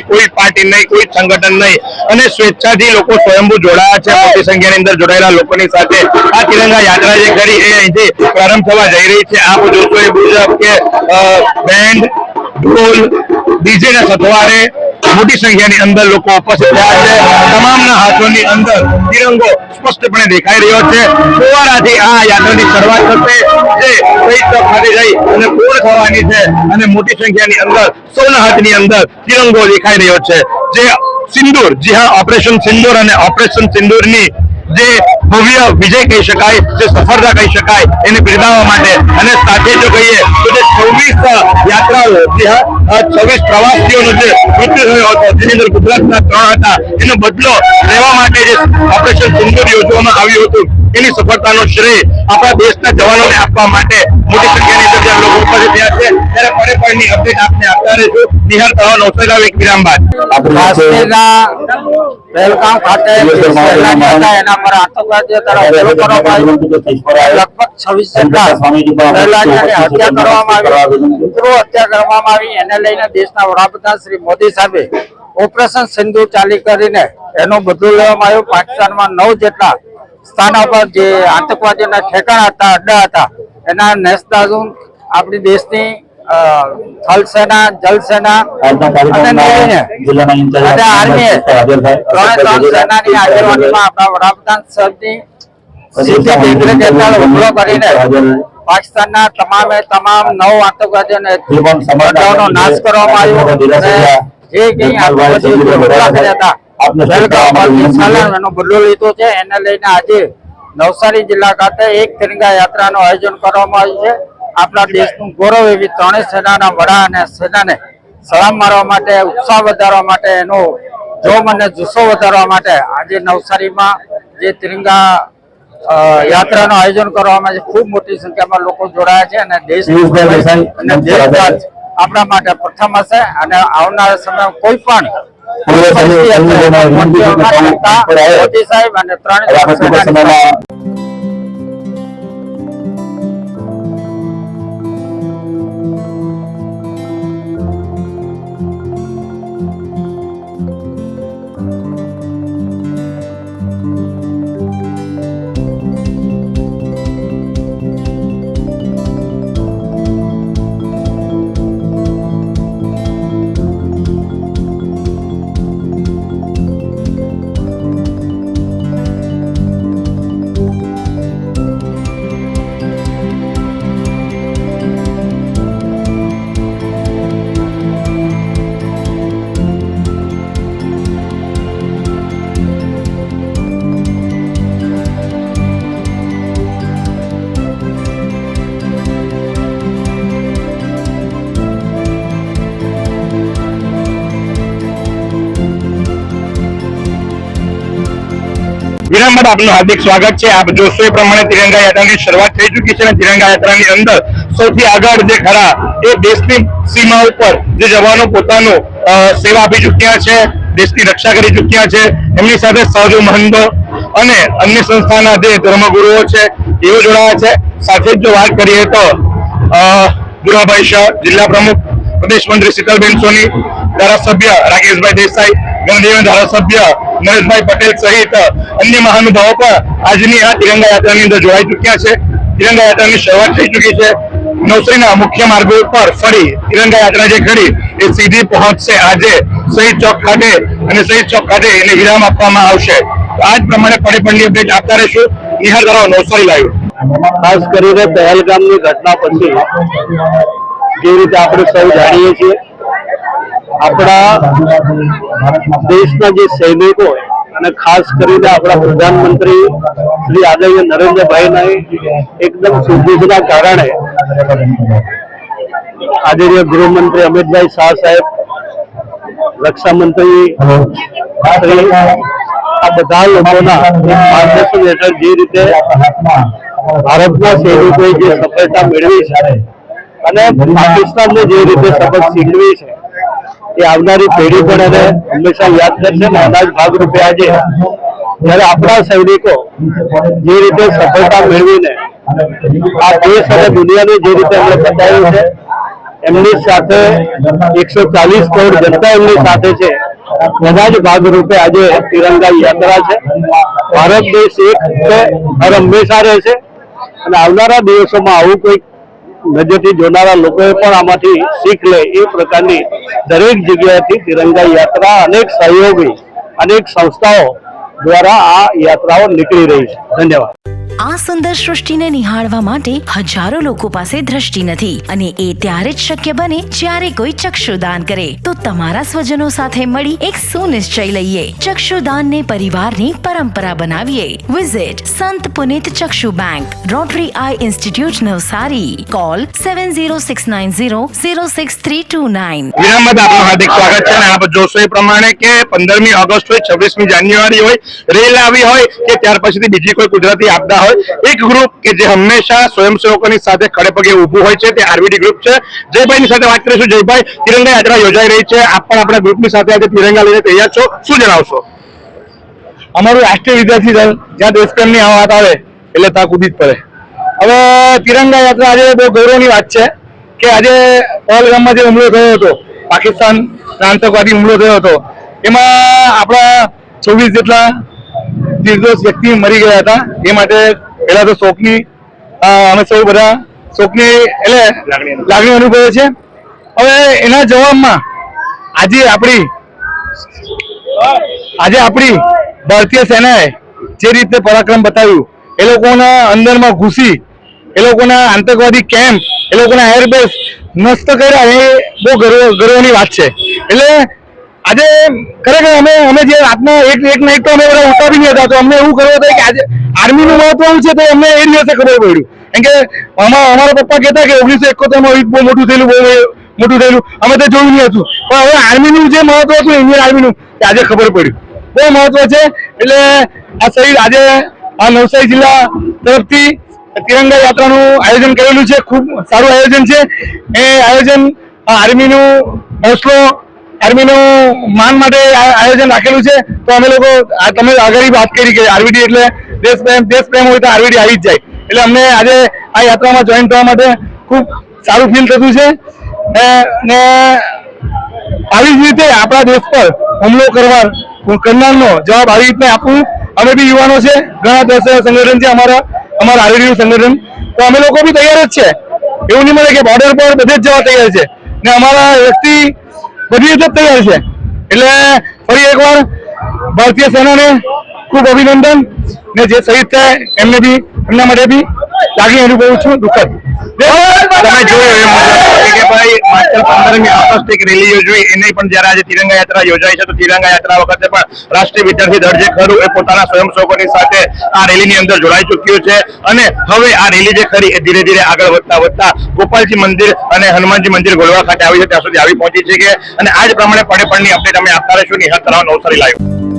કોઈ કોઈ પાર્ટી નહીં, કોઈ સંગઠન નહીં. અને સ્વેચ્છાથી લોકો સ્વયંભૂ જોડાયા છે. મોટી સંખ્યાની અંદર જોડાયેલા લોકોની સાથે આ તિરંગા યાત્રા જે કરી, એ અહીંથી પ્રારંભ થવા જઈ રહી છે. આપ જોશો એ મુજબ કે બેન્ડ, ઢોલ ડીજે ના સથવારે મોટી સંખ્યાની અંદર લોકો ઉપસ્થિત થયા છે. તમામના હાથોની અંદર તિરંગો સ્પષ્ટપણે દેખાઈ રહ્યો છે. ફુવારાથી આ યાત્રાની શરૂઆત થશે. જે શહીદ જઈ અને પૂર્ણ થવાની છે અને મોટી સંખ્યાની અંદર સૌના હાથની અંદર તિરંગો દેખાઈ રહ્યો છે. જે સિંદૂર, જી હા ઓપરેશન સિંદૂર અને ઓપરેશન સિંદૂરની જે ભવ્ય વિજય કહી શકાય, જે સફળતા કહી શકાય, એને બિરદાવવા માટે. અને સાથે જો કહીએ, તો જે છવ્વીસ યાત્રાઓ છવ્વીસ પ્રવાસીઓનો જે મૃત્યુ થયો હતો, જેની અંદર ગુજરાતના ત્રણ હતા, એનો બદલો લેવા માટે જે ઓપરેશન સુંદર યોજવામાં આવ્યું હતું. એની સફળતાનો શ્રેય આપણા દેશના જવાનોને આપવા માટે મોટી સંખ્યાની અંદર જે લોકો ઉપસ્થિત થયા છે ત્યારે પડે પડની અપડેટ આપને આપતા રહીશું નિહાર તળાવ નવસારી એક વિરામ બાદ પહેલગામ ખાતે એના પર આતંકવાદીઓ દ્વારા હુમલો કરવામાં લગભગ છવ્વીસ હત્યા કરવામાં આવી મિત્રો હત્યા કરવામાં આવી એને લઈને દેશના વડાપ્રધાન શ્રી મોદી સાહેબે ઓપરેશન સિંધુ ચાલી કરીને એનો બદલો લેવામાં આવ્યો પાકિસ્તાનમાં નવ જેટલા સ્થાનો પર જે આતંકવાદીઓના ઠેકાણા હતા અડ્ડા હતા એના નેસ્તાજુન આપણી દેશની થલસેના થલ સેના જલ સેના અને આર્મીએ ત્રણે ત્રણ સેનાની આગેવાનીમાં આપણા વડાપ્રધાન સાહેબની સીધી દેખરેખ હેઠળ હુમલો કરીને પાકિસ્તાનના તમામે તમામ નવ આતંકવાદીઓને નાશ કરવામાં આવ્યો અને જે કઈ આતંકવાદીઓ હુમલા કર્યા હતા એનો બદલો લીધો છે. એને લઈને આજે નવસારી જિલ્લા ખાતે એક તિરંગા યાત્રાનું આયોજન કરવામાં આવ્યું છે. આપણા દેશનું ગૌરવ એવી ત્રણેય સેનાના વડા અને સેનાને સલામ મારવા માટે ઉત્સાહ વધારવા માટે એનો જોમ અને જુસ્સો વધારવા માટે આજે નવસારીમાં જે તિરંગા યાત્રાનું આયોજન કરવામાં આવે છે. ખૂબ મોટી સંખ્યામાં લોકો જોડાયા છે અને દેશ અને દેશરાજ આપણા માટે પ્રથમ હશે. અને આવનારા સમયમાં કોઈ પણ મોદી સાહેબ અને ત્રણ સેનાની વિરામ બાદ આપનું હાર્દિક સ્વાગત છે. આપ જોશો એ પ્રમાણે તિરંગા યાત્રાની શરૂઆત થઈ ચૂકી છે અને તિરંગા યાત્રાની અંદર સૌથી આગળ જે ખરા એ દેશની સીમા ઉપર જે જવાનો પોતાનું સેવા આપી ચૂક્યા છે, દેશની રક્ષા કરી ચૂક્યા છે. એમની સાથે સાધુ મહંતો અને અન્ય સંસ્થાના જે ધર્મગુરુઓ છે, એઓ જોડાયા છે. સાથે જ જો વાત કરીએ તો ગુરાભાઈ શાહ, જિલ્લા પ્રમુખ, પ્રદેશ મંત્રી શીતલબેન સોની, ધારાસભ્ય રાકેશભાઈ દેસાઈ ગણદેવ ધારાસભ્ય નરેશભાઈ પટેલ સહિત અન્ય મહાનુભાવો પણ આજની આ તિરંગા યાત્રાની અંદર જોડાઈ ચૂક્યા છે. તિરંગા યાત્રાની શરૂઆત થઈ ચૂકી છે. નવસારીના મુખ્ય માર્ગો પર ફરી તિરંગા યાત્રા જે ખડી એ સીધી પહોંચશે. આજે શહીદ ચોક ખાતે અને શહીદ ચોક ખાતે એને વિરામ આપવામાં આવશે. આ જ પ્રમાણે પડે પડની અપડેટ આપતા રહીશું. નિહાર ધરાવ નવસારી લાઈવ. ખાસ કરીને પહેલગામની ઘટના પછી જે રીતે આપણે સૌ જાણીએ છીએ આપણા દેશના જે સૈનિકો અને ખાસ કરીને આપણા પ્રધાનમંત્રી શ્રી આદરણીય નરેન્દ્રભાઈના એકદમ સૂઝબૂછના કારણે આદરણીય ગૃહમંત્રી અમિતભાઈ શાહ સાહેબ, રક્ષામંત્રી શ્રી આ બધા લોકોના માર્ગદર્શન હેઠળ જે રીતે ભારતના સૈનિકોએ જે સફળતા મેળવી છે અને પાકિસ્તાનને જે રીતે શપથ શીખવી છે એ આવનારી પેઢી પણ એને હંમેશા યાદ કરશે ને એના જ ભાગરૂપે આજે જ્યારે આપણા સૈનિકો જે રીતે સફળતા મેળવીને આ દેશ અને દુનિયાને જે રીતે એમણે બતાવ્યું છે, એમની સાથે એકસો ચાલીસ કરોડ જનતા એમની સાથે છે. એના જ ભાગરૂપે આજે તિરંગા યાત્રા છે. ભારત દેશ એક છે, હર હંમેશા રહેશે અને આવનારા દિવસોમાં આવું કોઈ નજરથી જોનારા લોકોએ પણ આમાંથી શીખ લે એ પ્રકારની દરેક જગ્યાએથી તિરંગા યાત્રા અનેક સહયોગી, અનેક સંસ્થાઓ દ્વારા આ યાત્રાઓ નીકળી રહી છે. ધન્યવાદ. આ સુંદર સૃષ્ટિને નિહાળવા માટે હજારો લોકો પાસે દ્રષ્ટિ નથી અને એ ત્યારે જ શક્ય બને જ્યારે કોઈ ચક્ષુદાન કરે. તો તમારા સ્વજનો સાથે મળી એક સુનિશ્ચય લઈએ. ચક્ષુદાનને પરિવારની પરંપરા બનાવીએ. Visit Sant Punit Chakshu bank rotary eye institute Navsari. Call seven zero six nine zero zero six three two nine વિરામ બાદ આપનું હાર્દિક સ્વાગત છે આપ જોશો એ પ્રમાણે કે પંદરમી ઓગસ્ટ હોય, છવ્વીસમી જાન્યુઆરી હોય, રેલ આવી હોય કે ત્યાર પછીથી બીજી કોઈ કુદરતી આપદા એક ગ્રુપ કે જે હંમેશા સ્વયંસેવકોની સાથે ખડે પગે ઊભું હોય છે, તે આરવીડી ગ્રુપ છે. જયભાઈની સાથે વાત કરીશું. જયભાઈ, તિરંગા યાત્રા યોજાઈ રહી છે. આપ પણ આપણા ગ્રુપની સાથે આજે તિરંગા લઈને તૈયાર છો. શું જણાવશો? અમારું રાષ્ટ્રીય વિદ્યાર્થી દળ, જ્યાં દેશપ્રેમની આ વાત આવે, એટલે ત્યાં કૂદી જ પડે. હવે તિરંગા યાત્રા આજે બહુ ગૌરવની વાત છે કે આજે પહલગામમાં જે હુમલો થયો હતો, પાકિસ્તાન આતંકવાદી હુમલો થયો હતો, એમાં આપણા છવ્વીસ જેટલા નિર્દોષ વ્યક્તિ મરી ગયા હતા એ માટે પહેલા તો શોકની અમે સૌ બધા શોકની એટલે લાગણી અનુભવે. છે હવે એના જવાબમાં આજે આપણી આજે આપણી ભારતીય સેનાએ જે રીતે પરાક્રમ બતાવ્યું એ લોકોના અંદરમાં ઘૂસી એ લોકોના આતંકવાદી કેમ્પ એ લોકોના એરબેઝ નષ્ટ કર્યા એ બહુ ગર્વ ગર્વની વાત છે એટલે આજે ખરેખર અમે અમે જે રાતના એક એક નાઈટ તો અમે બધા ઉઠા બી હતા તો અમને એવું ખબર હતું કે આજે આર્મીનું મહત્વ છે તો અમને એ દિવસે ખબર પડ્યું. કેમ કે અમારા અમારા પપ્પા કહેતા કે ઓગણીસો એકોતેરમાં યુદ્ધ બહુ મોટું થયેલું, બહુ મોટું થયેલું. અમે તો જોયું નહીં હતું. પણ હવે આર્મીનું જે મહત્વ હતું ઇન્ડિયન આર્મીનું તે આજે ખબર પડ્યું. બહુ મહત્વ છે. એટલે આ શહીદ આજે આ નવસારી જિલ્લા તરફથી તિરંગા યાત્રાનું આયોજન કરેલું છે. ખૂબ સારું આયોજન છે. એ આયોજન આર્મીનું હોસલો આર્મીનું માન માટે આયોજન રાખેલું છે. તો અમે લોકો તમે આગળ વાત કરી કે આરવીડી એટલે દેશ પ્રેમ, દેશ હોય તો આરવીડી આવી જ જાય. એટલે અમને આજે આ યાત્રામાં જોઈન થવા માટે ખૂબ સારું ફીલ થતું છે. ને આવી જ રીતે આપણા દેશ પર હુમલો કરવા કરનારનો જવાબ આવી રીતે આપવું અમે બી યુવાનો છે, ઘણા દસ સંગઠન છે અમારા અમારા આરડીનું સંગઠન. તો અમે લોકો બી તૈયાર જ છે. એવું નહીં મળે કે બોર્ડર પર બધે જ જવા તૈયાર છે. ને અમારા વ્યક્તિ બધી રીતે તૈયાર છે. એટલે ફરી એકવાર ભારતીય સેનાને ખૂબ અભિનંદન ને જે શહીદ થાય એમને બી એમના માટે બી લાગણી અનુભવું છું દુઃખદ. તમે જોયું એ મુજબ ભાઈ માત્ર પંદરમી એક રેલી યોજવી. એને પણ જયારે આજે તિરંગા યાત્રા યોજાઈ છે, તો તિરંગા યાત્રા વખતે પણ રાષ્ટ્રીય વિદ્યાર્થી દળ ખરું એ પોતાના સ્વયંસેવકોની સાથે આ રેલીની અંદર જોડાઈ ચૂક્યું છે. અને હવે આ રેલી જે ખરી એ ધીરે ધીરે આગળ વધતા વધતા ગોપાલજી મંદિર અને હનુમાનજી મંદિર ગોળવા ખાતે આવી છે. ત્યાં સુધી આવી પહોંચી છે કે અને આજ પ્રમાણે પડે પડની અપડેટ અમે આપતા રહીશું. નિહાળ તરાવ નવસારી લાઈવ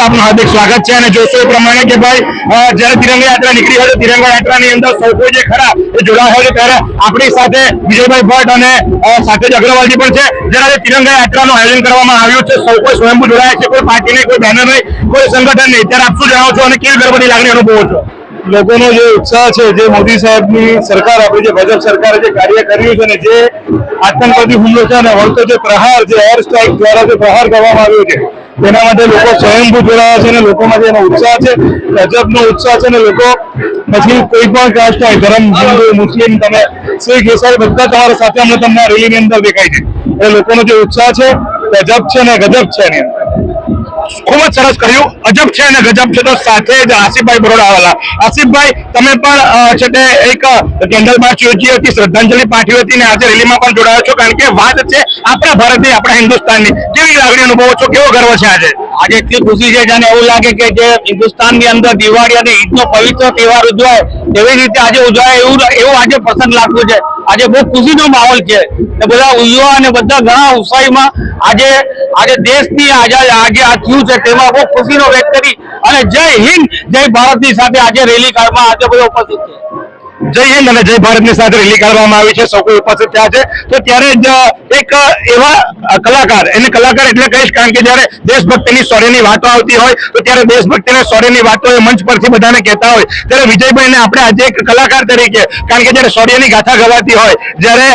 બાદ આપનું હાર્દિક સ્વાગત છે અને જોશો એ પ્રમાણે કે ભાઈ જ્યારે તિરંગા યાત્રા નીકળી હોય તો તિરંગા યાત્રાની અંદર સૌ કોઈ જે ખરા એ જોડાયા હોય ત્યારે આપણી સાથે વિજયભાઈ ભટ્ટ અને સાથે જ અગ્રવાલજી પણ છે. જ્યારે તિરંગા યાત્રાનું આયોજન કરવામાં આવ્યું છે, સૌ કોઈ સ્વયંભૂ જોડાયા છે. કોઈ પાર્ટી નહીં કોઈ બેનર નહીં કોઈ સંગઠન નહીં ત્યારે આપ શું જણાવો છો અને કેવી ગર્વની લાગણી અનુભવો છો? લોકોનો જે ઉત્સાહ છે, જે મોદી સાહેબની સરકાર, આપણી જે ભાજપ સરકારે જે કાર્ય કર્યું છે ને જે આતંકવાદી હુમલો છે અને વળતો જે પ્રહાર, જે એર સ્ટ્રાઇક દ્વારા જે પ્રહાર કરવામાં આવ્યો છે, તેના માટે લોકો સ્વયંભૂ જોડાયા છે અને લોકોમાં જે એનો ઉત્સાહ છે ભાજપનો ઉત્સાહ છે અને લોકો પછી કોઈ પણ કાસ્ટ હોય ધર્મ, હિન્દુ, મુસ્લિમ, તમે શીખ, ઈસાઈ બધા તમારા સાથે અમને તમને રેલીની અંદર દેખાય છે. એ લોકોનો જે ઉત્સાહ છે, ગજબ છે ને ગજબ છે એની અંદર. ખૂબ જ સરસ કર્યું. અજબ છે અને ગજબ છે તો સાથે જ આસિફભાઈ બરોડા આવેલા. આસિફભાઈ, તમે પણ છે તે એક કેન્ડલ માર્ચ યોજી હતી શ્રદ્ધાંજલિ પાઠવી હતી અને આજે રેલીમાં પણ જોડાયો છો કારણ કે વાત છે આપણા ભારતની, આપણા હિન્દુસ્તાનની. કેવી લાગણી અનુભવો છો? કેવો ગર્વ છે આજે? આજે એટલી ખુશી છે જાણે એવું લાગે કે જે હિન્દુસ્તાનની અંદર દિવાળી અને ઈદનો પવિત્ર તહેવાર ઉજવાય એવી રીતે આજે ઉજવાય એવું એવું આજે પસંદ લાગતું છે. આજે બહુ ખુશીનો માહોલ છે બધા ઉજવા અને બધા ઘણા ઉત્સાહીમાં આજે આજે દેશની આઝાદ, આજે થયું છે તેમાં બહુ ખુશીનો વ્યક્ત કરી અને જય હિન્દ, જય ભારતની સાથે આજે રેલી કાળમાં આજે બધા ઉપસ્થિત છે. જય હિન્દ અને જય ભારતની સાથે રેલી કાઢવામાં આવી છે. સૌ કોઈ ઉપસ્થિત થયા છે. તો ત્યારે એક એવા કલાકાર, એને કલાકાર એટલે કહીશ કારણ કે જ્યારે દેશભક્તિની શૌર્યની વાતો આવતી હોય, તો ત્યારે દેશભક્તિની શૌર્યની વાતો એ મંચ પરથી બધાને કહેતા હોય. ત્યારે વિજયભાઈને આપણે આજે એક કલાકાર તરીકે, કારણ કે જ્યારે શૌર્યની ગાથા ગવાતી હોય, જ્યારે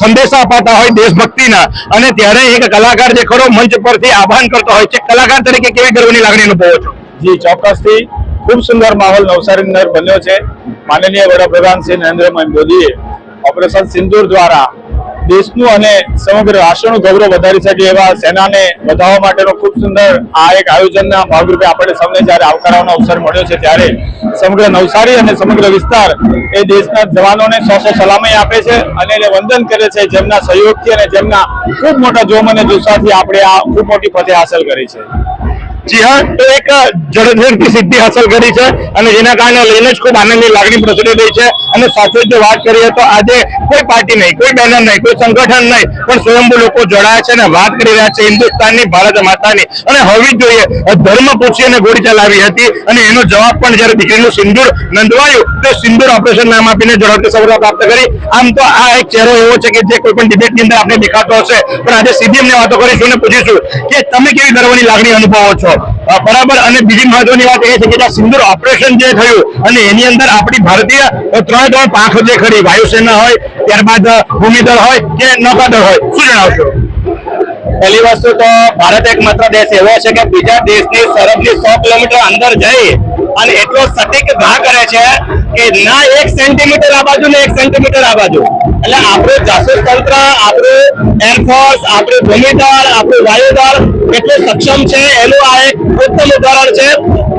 સંદેશા અપાતા હોય દેશભક્તિના, અને ત્યારે એક કલાકાર જે ખરો મંચ પરથી આહ્વાન કરતો હોય છે. કલાકાર તરીકે કેવી ગર્વની લાગણી અનુભવો છો? જી, ચોક્કસથી. ખૂબ સુંદર માહોલ નવસારી અંદર બન્યો છે. માનનીય વડાપ્રધાન શ્રી નરેન્દ્રભાઈ મોદીએ ઓપરેશન સિંદૂર દ્વારા દેશનું અને સમગ્ર રાષ્ટ્રનું ગૌરવ વધારી શકે એવા સેનાને વધાવવા માટેનો ખૂબ સુંદર આ એક આયોજનના ભાગરૂપે આપણે સૌને જ્યારે આવકારવાનો અવસર મળ્યો છે ત્યારે સમગ્ર નવસારી અને સમગ્ર વિસ્તાર એ દેશના જવાનોને સો સો સલામી આપે છે અને એને વંદન કરે છે. જેમના સહયોગથી અને જેમના ખૂબ મોટા જોમ અને જુસ્સાથી આપણે આ ખૂબ મોટી ફતેહ હાંસલ કરી છે. જી હા તો એક જડઝડતી સિદ્ધિ હાંસલ કરી છે અને જેના કારણે લઈને જ ખૂબ આનંદની લાગણી પ્રસરી રહી છે. અને સાથે જો વાત કરીએ તો આજે કોઈ પાર્ટી નહીં, કોઈ બેનર નહીં, કોઈ સંગઠન નહીં, પણ સ્વયંભૂ લોકો જોડાયા છે અને વાત કરી રહ્યા છે હિન્દુસ્તાનની, ભારત માતાની. અને હવે જોઈએ ધર્મ પૂછી અને ગોળી ચલાવી હતી અને એનો જવાબ પણ જ્યારે દીકરીનું સિંદૂર નંદવાયું તો સિંદૂર ઓપરેશન નામ આપીને ઝડપથી સફળતા પ્રાપ્ત કરી. આમ તો આ એક ચહેરો એવો છે કે જે કોઈ પણ ડિબેટની અંદર આપણે દેખાતો હશે. પણ આજે સીધી એમને વાતો કરીશું અને પૂછીશું કે તમે કેવી ગર્વની લાગણી અનુભવો છો? બરાબર. અને બીજી મહત્વની વાત એ છે કે સિંદુર ઓપરેશન જે થયું, અને એની અંદર આપણી ભારતીય ત્રણ ત્રણે પાંખ જે ખરી વાયુસેના હોય, ત્યારબાદ ભૂમિદળ હોય કે નૌકાદળ હોય. શું જણાવશો? પહેલી વસ્તુ તો ભારત એક દેશ એવો છે કે બીજા દેશની સરહદની સો કિલોમીટર અંદર જઈ અને એટલો સટીક ઘા કરે છે કે ના એક સેન્ટીમીટર આ બાજુ, ને એક સેન્ટીમીટર આ બાજુ. એટલે આપણું જાસૂસ તંત્ર આપણું એરફોર્સ આપણું ભૂમિદળ, આપણું વાયુદળ કેટલું સક્ષમ છે એનું આ એક ઉત્તમ ઉદાહરણ છે.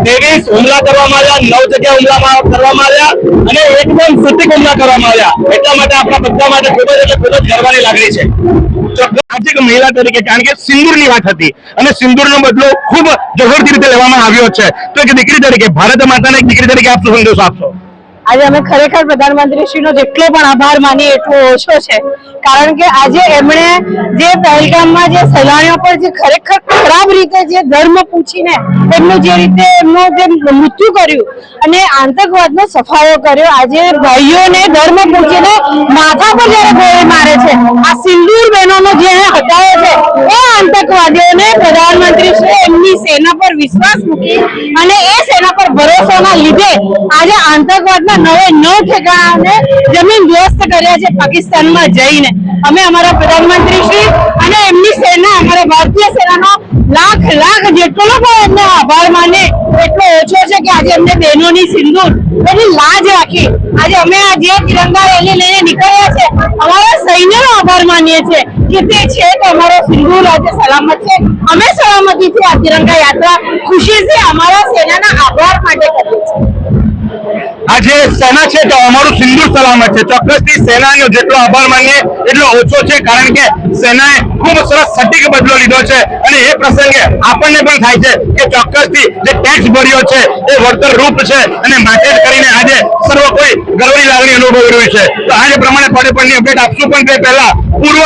ત્રેવીસ હુમલા કરવામાં આવ્યા, નવ જગ્યા હુમલા કરવામાં આવ્યા અને એકદમ સટીક હુમલા કરવામાં આવ્યા. એટલા માટે આપણા બધા માટે ખૂબ જ એટલે ખૂબ જ ગર્વની લાગણી છે. ચોક્કસ. મહિલા તરીકે કારણ કે સિંદૂરની વાત હતી. અને સિંદૂરનો બદલો ખૂબ ઝઘડતી રીતે લેવામાં આવ્યો છે. તો એક દીકરી તરીકે, ભારત માતાના એક દીકરી તરીકે આપ શું આપશો આજે અમે ખરેખર પ્રધાનમંત્રીશ્રીનો જેટલો પણ આભાર માનીએ, એટલો ઓછો છે. કારણ કે આજે એમણે જે પહેલગામમાં જે સહેલાણીઓ પર જે ખરેખર ખરાબ રીતે જે ધર્મ પૂછીને એમનું જે રીતે એમનું જે મૃત્યુ કર્યું અને આતંકવાદનો સફાયો કર્યો, આજે ભાઈઓને ધર્મ પૂછીને માથા પર જયારે ગોળી મારે છે, આ સિંદૂર બહેનોનો જે હટાયો છે આતંકવાદીઓને પ્રધાનમંત્રીશ્રીએ એમની સેના પર વિશ્વાસ મૂકી અને એ સેના પર ભરોસાના લીધે આજે આતંકવાદના નવે નવ ઠેકાણાને જમીન ધ્વસ્ત કર્યા છે પાકિસ્તાનમાં જઈને. અમે અમારા પ્રધાનમંત્રી શ્રી અને એમની સેના, અમારા ભારતીય સેનાનો લાખ લાખ જેટલો પણ એમને આભાર માને, એટલો ઓછો છે કે આજે અમને બહેનોની સિંદૂર, એની લાજ રાખી, આજે અમે આ જે તિરંગા રેલી લઈને નીકળ્યા છે, અમારા સૈન્યનો આભાર માનીએ છીએ કે તે છે કે અમારો સિંદૂર આજે સલામત છે. અમે સલામતીથી આ તિરંગા યાત્રા ખુશીથી અમારા સેનાના આભાર માટે કરીએ છીએ. આજે સેના છે તો અમારું સિંધુ સલામત છે. ચોક્કસથી સેનાનો જેટલો આભાર માનીએ, એટલો ઓછો છે, કારણ કે સેનાએ ખૂબ સરસ સટીક બદલો લીધો છે. અને એ પ્રસંગે આપણને પણ થાય છે કે ચોક્કસથી જે ટેક્સ ભર્યો છે, એ વળતર રૂપ છે. અને માટે કરીને આજે સર્વ કોઈ ગર્વની લાગણી અનુભવી રહ્યું છે. તો આજે પ્રમાણે પડે પડની અપડેટ આપશું. પણ તે પહેલા પૂર્વ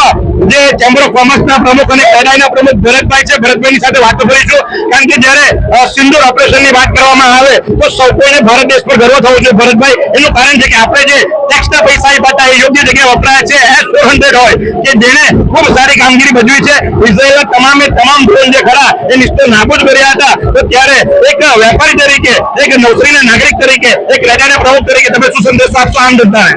જે ચેમ્બર ઓફ કોમર્સના પ્રમુખ અને કેડાઈના પ્રમુખ ભરતભાઈ છે, ભરતભાઈની સાથે વાતો કરીશું. કારણ કે જ્યારે સિંદૂર ઓપરેશનની વાત કરવામાં આવે, તો સૌ કોઈને ભારત દેશ પર ગર્વ થવો જોઈએ. ભરતભાઈ, એનું કારણ છે કે આપણે જે ટેક્સના પૈસા આપ્યા એ યોગ્ય જગ્યાએ વપરાયા છે એસ ફોર હંડ્રેડ હોય, કે જેણે ખૂબ સારી કામગીરી ભજવી છે. ઇઝરાયલના તમામે તમામ ધોરણ જે ખરા, એ નિષ્ઠ નાબૂદ કર્યા હતા. તો ત્યારે એક વેપારી તરીકે, એક નોકરીના નાગરિક તરીકે, એક રાજાના પ્રમુખ તરીકે તમે શું સંદેશો આપશો આમ જનતાને?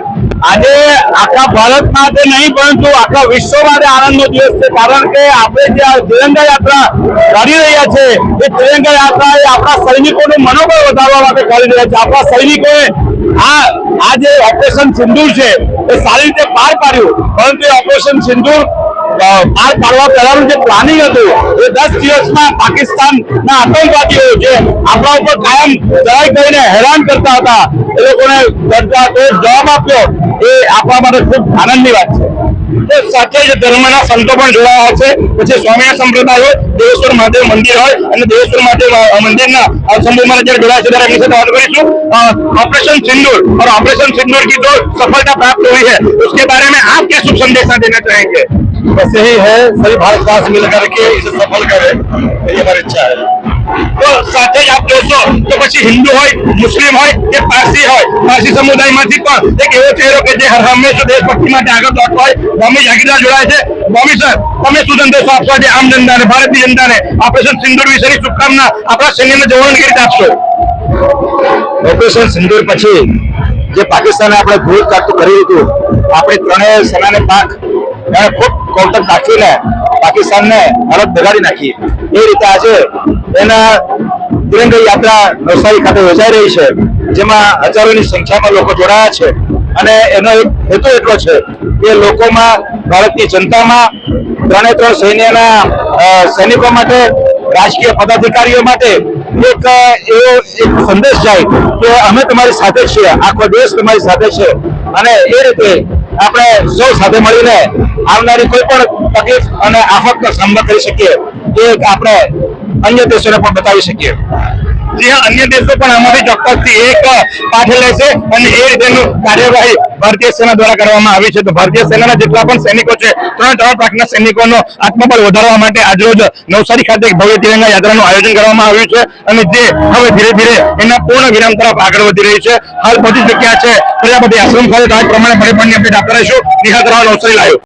આજે આખા ભારત માટે નહીં પરંતુ આખા વિશ્વ માટે આનંદનો દિવસ છે કારણ કે આપણે જે આ તિરંગા યાત્રા કરી રહ્યા છે એ તિરંગા યાત્રા એ આપણા સૈનિકોનું મનોબળ વધારવા માટે કરી રહ્યા છે. આપણા સૈનિકોએ આ આ જે ઓપરેશન સિંધુર છે એ સારી રીતે પાર પાડ્યું પરંતુ ઓપરેશન સિંદૂર અ, પાર પાડવા પહેલાનું જે પ્લાનિંગ હતું એ દસ દિવસમાં પાકિસ્તાનના આતંકવાદીઓ જે આપણા ઉપર કાયમ ચડાઈ કરીને હેરાન કરતા હતા એ લોકોને કરતા તો જવાબ આપ્યો એ આપણા માટે ખૂબ આનંદની વાત છે તો સાથે જ ધર્મના સંતો પણ જોડાયા છે પછી સ્વામિનારાયણ સંપ્રદાય હોય દેવેશ્વર મહાદેવ મંદિર હોય અને દેવેશ્વર મહાદેવ અ, મંદિરના અ, સમૂહમાં જ્યારે જોડાયા છે ત્યારે એમની સાથે વાત કરીશું અ, ऑपरेशन सिंदूर और ऑपरेशन सिंदूर की जो सफलता प्राप्त हुई है उसके बारे में आप क्या शुभ संदेशा देना चाहेंगे बस यही है सभी भारतवासी मिलकर के इसे सफल करें यही हमारी इच्छा है તો સાથે જ આપ જોશો તો પછી હિન્દુ હોય મુસ્લિમ હોય કે પારસી હોય પારસી સમુદાયમાંથી પણ એક એવો ચહેરો કે જે હર હંમેશા દેશભક્તિ માટે આગળ દોડતો હોય બોમ્બે જાગીરદાર જોડાય છે બોમ્બે સર તમે શું સંદેશો આપશો આજે આમ જનતાને ભારતીય જનતાને ઓપરેશન સિંદૂર વિશેની શુભકામના આપણા સૈન્યના જવાનોને કેવી રીતે આપશો ઓપરેશન સિંદૂર પછી જે પાકિસ્તાને આપણે ભૂલ કાઢતું કરી દીધું આપણી ત્રણેય સેનાને પાક એણે ખૂબ કૌતક નાખીને પાકિસ્તાનને હાલત બગાડી નાખી. એ રીતે આજે એના તિરંગા યાત્રા નવસારી ખાતે યોજાઈ રહી છે, જેમાં હજારોની સંખ્યામાં લોકો જોડાયા છે અને એનો એક હેતુ એટલો છે કે લોકોમાં, ભારતની જનતામાં ત્રણે ત્રણ સૈન્યના સૈનિકો માટે, રાજકીય પદાધિકારીઓ માટે એક એવો એક સંદેશ જાય કે અમે તમારી સાથે છીએ, આખો દેશ તમારી સાથે છે. અને એ રીતે આપણે સૌ સાથે મળીને આવનારી કોઈ પણ તકલીફ અને આફતનો સામનો કરી શકીએ એ આપણે અન્ય દેશોને પણ બતાવી શકીએ. જે અન્ય દેશો પણ આમાંથી ચોક્કસથી એક પાઠ લેશે અને એ રીતેનું કાર્યવાહી ભારતીય સેના દ્વારા કરવામાં આવી છે. તો ભારતીય સેનાના જેટલા પણ સૈનિકો છે, ત્રણ ત્રણ પાકના સૈનિકોનો આત્મબળ વધારવા માટે આજરોજ નવસારી ખાતે ભવ્ય તિરંગા યાત્રાનું આયોજન કરવામાં આવ્યું છે. અને જે હવે ધીરે ધીરે એના પૂર્ણ વિરામ તરફ આગળ વધી રહી છે. હાલ પહોંચી ચુક્યા છે પ્રજાપતિ આશ્રમ ખાતે, તો આ જ પ્રમાણે પરિબળની અપડેટ આપતા રહીશું. નિહાલ રાવ નવસારી લાઈવ.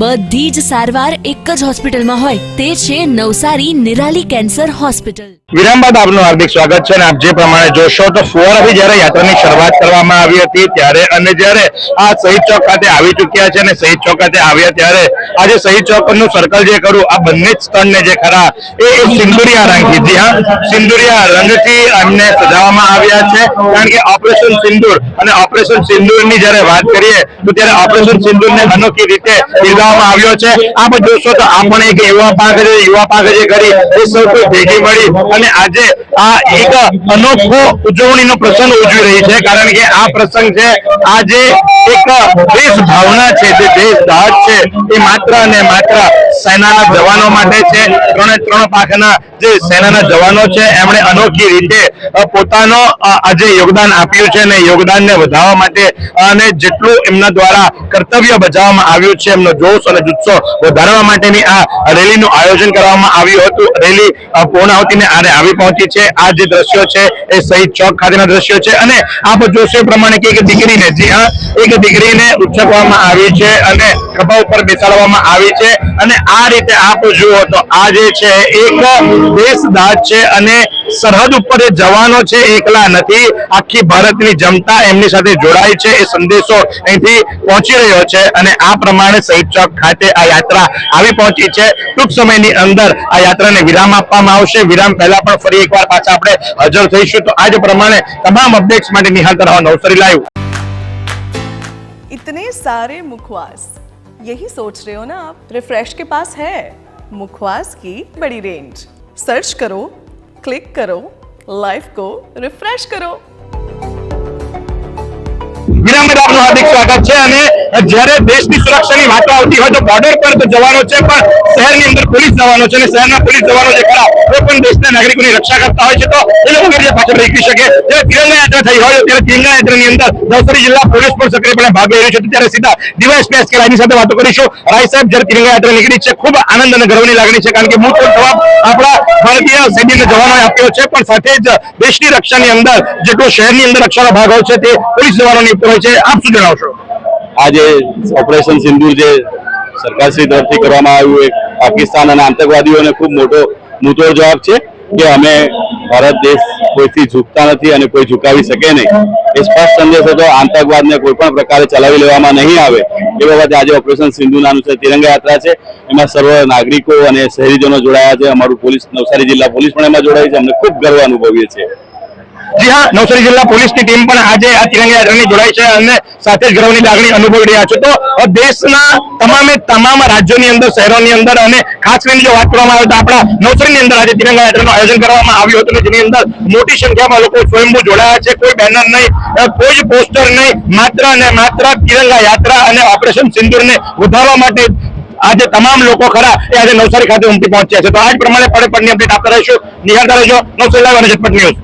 બધી જ સારવાર એક જ હોસ્પિટલમાં હોય. તે છે નવસારી નિરાલી કેન્સર હોસ્પિટલ. વિરામ બાદ આપનું હાર્દિક સ્વાગત છે અને આપ જે પ્રમાણે જોશો તો ફુવારાથી જ્યારે યાત્રાની શરૂઆત કરવામાં આવી હતી ત્યારે અને જ્યારે આ શહીદ ચોક ખાતે આવી ચૂક્યા છે અને શહીદ ચોક ખાતે આવ્યા ત્યારે આજે શહીદ ચોકનું સર્કલ જે કરું આ બંને જ સ્થળને જે ખરા, એ સિંદુરિયા રંગથી, જી હા, સિંદુરિયા રંગથી એમને સજાવવામાં આવ્યા છે. કારણ કે ઓપરેશન સિંદુર અને ઓપરેશન સિંદૂરની જ્યારે વાત કરીએ, તો ત્યારે ઓપરેશન સિંદૂરને અનોખી રીતે બિરદાવવામાં આવ્યો છે. આપ જોશો તો આ એક યુવા પાક જે યુવા પાક જે કરી, એ સૌ ભેગી મળી. અને આજે આ એક અનોખો ઉજવણીનો પ્રસંગ ઉજવી રહી છે, કારણ કે આ પ્રસંગ છે, આજે એક દેશ ભાવના છે, જે દેશ દાજ છે, એ માત્ર અને માત્ર સેનાના જવાનો માટે છે. ત્રણે ત્રણ પાકના જે સેનાના જવાનો છે, એમણે અનોખી રીતે પોતાનો આજે યોગદાન આપ્યું છે અને યોગદાનને વધારવા માટે, અને જેટલું એમના દ્વારા કર્તવ્ય બજાવવામાં આવ્યું છે, એમનો જોશ અને જુસ્સો વધારવા માટેની આ રેલીનું આયોજન કરવામાં આવ્યું હતું. રેલી પૂર્ણાહુતિને આને આવી પહોંચી છે. આ જે દ્રશ્યો છે એ શહીદ ચોક ખાતેના દ્રશ્યો છે અને આપ જોશો પ્રમાણે કે એક દીકરીને, જી હા, એક દીકરીને ઉછકવામાં આવી છે અને ખભા ઉપર બેસાડવામાં આવી છે. અને આ રીતે આપ જુઓ તો આ જે છે, એક દેશદાજ છે અને સરહદ ઉપર જે જવાનો છે એકલા નથી. આખી ભારતની જનતા એમની સાથે જોડાય છે, એ સંદેશો અહીંથી પહોંચી રહ્યો છે અને આ પ્રમાણે શહીદ ચોક ખાતે આ યાત્રા આવી પહોંચી છે. ટૂંક સમયની અંદર આ યાત્રાને વિરામ આપવામાં આવશે. વિરામ પહેલા પણ ફરી એકવાર પાછા આપણે હાજર થઈશું. તો આજ પ્રમાણે તમામ અપડેટ્સ માટે નિહાલ રહો નવસારી લાઈવ ઇતને સારે મુખવાસ. यही सोच रहे हो ना आप रिफ्रेश के पास है मुखवास की बड़ी रेंज सर्च करो क्लिक करो लाइफ को रिफ्रेश करो વિરામ બાદ આપનું હાર્દિક સ્વાગત છે અને જ્યારે દેશની સુરક્ષાની વાતો આવતી હોય તો બોર્ડર પર તો જવાનો છે, પણ શહેરની અંદર પોલીસ જવાનો છે અને શહેરના પોલીસ જવાનો જે ખરા એ પણ દેશના નાગરિકોની રક્ષા કરતા હોય છે તો એ લોકો પાછળ રહી શકે? જ્યારે તિરંગા યાત્રા થઈ હોય, ત્યારે તિરંગા યાત્રાની અંદર નવસારી જિલ્લા પોલીસ પણ સક્રિયપણે ભાગ લઈ રહ્યું છે. ત્યારે સીધા દિવસ પેસ કે રાયની સાથે વાતો કરીશું. રાય સાહેબ, જ્યારે તિરંગા યાત્રા નીકળી છે, ખૂબ આનંદ અને ગર્વની લાગણી છે, કારણ કે મૂળ જવાબ આપણા ભારતીય સૈનિકને જવાનોએ આપ્યો છે. પણ સાથે જ દેશની રક્ષાની અંદર જેટલો શહેરની અંદર રક્ષાનો ભાગ હોય છે, તે પોલીસ જવાનોની ઉપર હોય છે. આપ શું જણાવશો? આજે ઓપરેશન સિંદૂર જે સરકારશ્રી તરફથી કરવામાં આવ્યું એ પાકિસ્તાન અને આતંકવાદીઓને ખૂબ મોટો મુદ્દો જવાબ છે કે અમે ભારત દેશ કોઈથી ઝૂકતા નથી અને કોઈ ઝુકાવી શકે નહીં. એ સ્પષ્ટ સંદેશ હતો આતંકવાદને કોઈ પણ પ્રકારે ચલાવી લેવામાં નહીં આવે. એ બાબતે આજે ઓપરેશન સિંધુ નાનું છે તિરંગા યાત્રા છે. એમાં સર્વ નાગરિકો અને શહેરીજનો જોડાયા છે. અમારું પોલીસ નવસારી જિલ્લા પોલીસ પણ એમાં જોડાય છે. અમને ખૂબ ગર્વ અનુભવીએ છીએ. જી હા, નવસારી જિલ્લા પોલીસની ટીમ પણ આજે આ તિરંગા યાત્રાની જોડાઈ છે અને સાથે જ ગર્વની લાગણી અનુભવી રહ્યા છો. તો દેશના તમામે તમામ રાજ્યોની અંદર, શહેરોની અંદર અને ખાસ કરીને જો વાત કરવામાં આવે તો આપણા નવસારીની અંદર આજે તિરંગા યાત્રાનું આયોજન કરવામાં આવ્યું હતું જેની અંદર મોટી સંખ્યામાં લોકો સ્વયંભૂ જોડાયા છે. કોઈ બેનર નહીં કોઈ જ પોસ્ટર નહીં, માત્ર અને માત્ર તિરંગા યાત્રા અને ઓપરેશન સિંદૂરને વધારવા માટે આજે તમામ લોકો ખરા એ આજે નવસારી ખાતે ઉમટી પહોંચ્યા છે. તો આજ પ્રમાણે પડે પડની અપડેટ આપતા રહીશું. નિહાળતા રહેજો. નવસારી લાઈવ અને ઝટપટ ન્યૂઝ.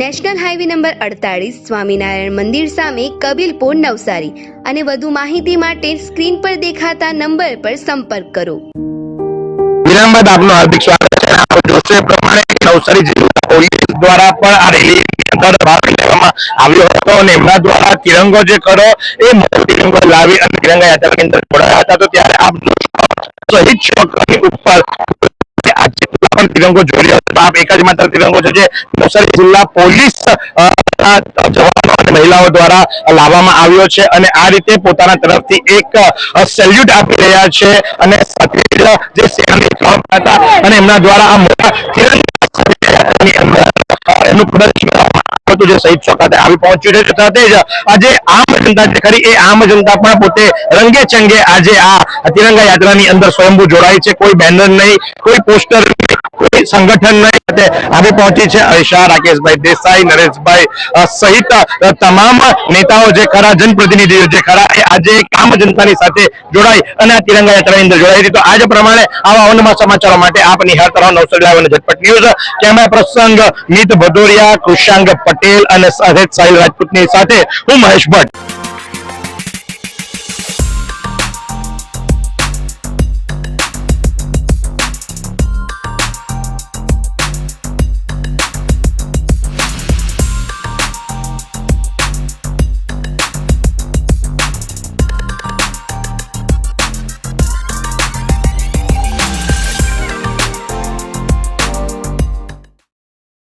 નેશનલ હાઈવે નંબર અડતાળીસ સ્વામિનારાયણ મંદિર સામે કબીલપુર નવસારી. અને વધુ માહિતી માટે સ્ક્રીન પર દેખાતા નંબર પર સંપર્ક કરો. વિરામ બાદ આપનું હાર્દિક સ્વાગત છે. આપણે જોશે પ્રમાણે નવસારી જિલ્લા પોલીસ દ્વારા પણ આ રેલી અંદર ભાગ લેવામાં આવ્યો હતો. અને એમના દ્વારા તિરંગો જે કરો, એ મોટો તિરંગો લાવી અને તિરંગા યાત્રાની અંદર જોડાયા હતા. તો ત્યારે આપ શહીદ ચોકની ઉપર પણ તિરંગો રહ્યા હતા આપ એક જ માત્ર તિરંગો છે જે નવસારી જિલ્લા પોલીસ જવાનો અને મહિલાઓ દ્વારા લાવવામાં આવ્યો છે અને આ રીતે પોતાના તરફથી એક સેલ્યુટ આપી રહ્યા છે અને સાથે જે સેનાની ત્રણ હતા અને એમના દ્વારા આ મોટા અંદર પ્રદર્શન પણ પોતે રંગે ચંગે આજે આ તિરંગા યાત્રાની અંદર સ્વયંભૂ જોડાય છે. કોઈ બેનર નહીં, કોઈ પોસ્ટર સાથે જોડાઈ અને આ તિરંગા અંદર જોડાઈ હતી. પ્રમાણે આવા અવનવા સમાચારો માટે આપ નિહાળતા રહો નવસારી લાઈવ અને ઝટપટ ન્યૂઝ કેમેરા પ્રસંગ મિત ભદોરિયા કૃષાંગ પટેલ અને સાથે સાહિલ રાજપૂતની સાથે હું મહેશ ભટ્ટ.